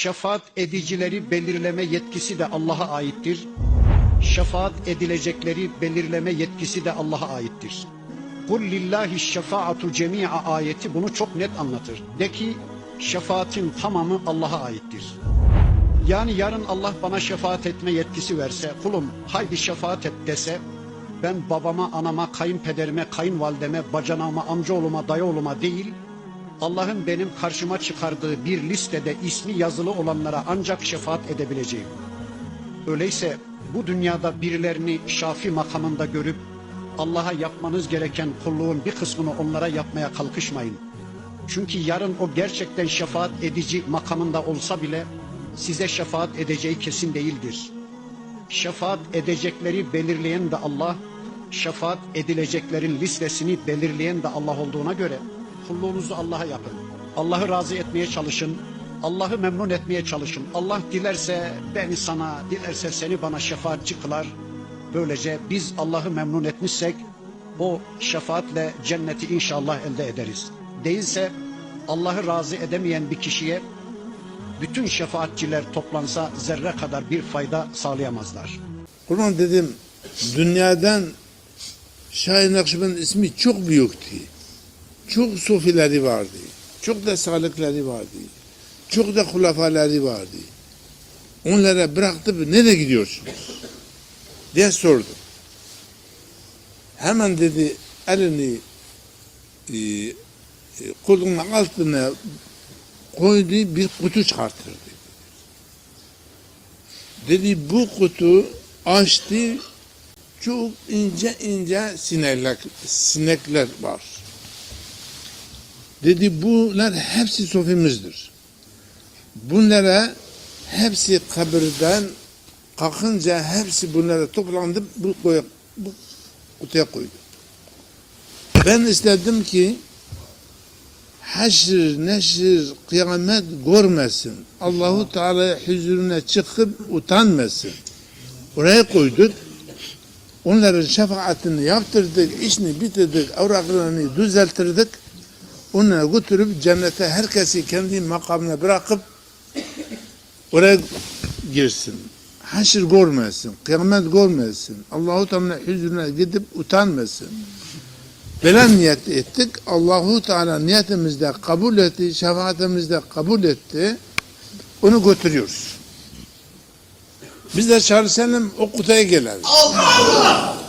Şefaat edicileri belirleme yetkisi de Allah'a aittir. Şefaat edilecekleri belirleme yetkisi de Allah'a aittir. Kul lillahi şefaatu cemi'a ayeti bunu çok net anlatır. De ki şefaatin tamamı Allah'a aittir. Yani yarın Allah bana şefaat etme yetkisi verse, kulum haydi şefaat et dese, ben babama, anama, kayınpederime, kayınvalideme, bacanağıma, amcaoğluma, dayıoğluma değil, Allah'ın benim karşıma çıkardığı bir listede ismi yazılı olanlara ancak şefaat edebileceğim. Öyleyse bu dünyada birilerini şafi makamında görüp Allah'a yapmanız gereken kulluğun bir kısmını onlara yapmaya kalkışmayın. Çünkü yarın o gerçekten şefaat edici makamında olsa bile size şefaat edeceği kesin değildir. Şefaat edecekleri belirleyen de Allah, şefaat edileceklerin listesini belirleyen de Allah olduğuna göre kulluğunuzu Allah'a yapın. Allah'ı razı etmeye çalışın. Allah'ı memnun etmeye çalışın. Allah dilerse beni sana, dilerse seni bana şefaatçi kılar. Böylece biz Allah'ı memnun etmişsek o şefaatle cenneti inşallah elde ederiz. Değilse Allah'ı razı edemeyen bir kişiye bütün şefaatçiler toplansa zerre kadar bir fayda sağlayamazlar. Kurban dedim dünyadan Şahin Nakşibend ismi çok büyüktü. Çok sufileri vardı. Çok da salıkları vardı. Çok da hulafaları vardı. Onlara bıraktı nereye gidiyorsunuz? diye sordum. Hemen dedi elini e, e, kolunun altına koydu bir kutu çıkartırdı. Dedi bu kutu açtı çok ince ince sinekler, sinekler var. Dedi bunlar hepsi sofimizdir. Bunlara hepsi kabirden kalkınca hepsi bunlara toplandı bu, koya, bu kutuya koydu. Ben istedim ki haşr, neşir, kıyamet görmesin. Allahu Teala huzuruna çıkıp utanmasın. Oraya koyduk. Onların şefaatini yaptırdık, işini bitirdik, avraklarını düzelttirdik. Onları götürüp cennete herkesi kendi makamına bırakıp oraya girsin. Haşr görmesin, kıyamet görmesin. Allahu Teala huzuruna gidip utanmasın. Böyle niyet ettik. Allahu Teala niyetimizde kabul etti, şefaatimizde kabul etti. Onu götürüyoruz. Biz de çalışalım o kutuya gelelim. Allah!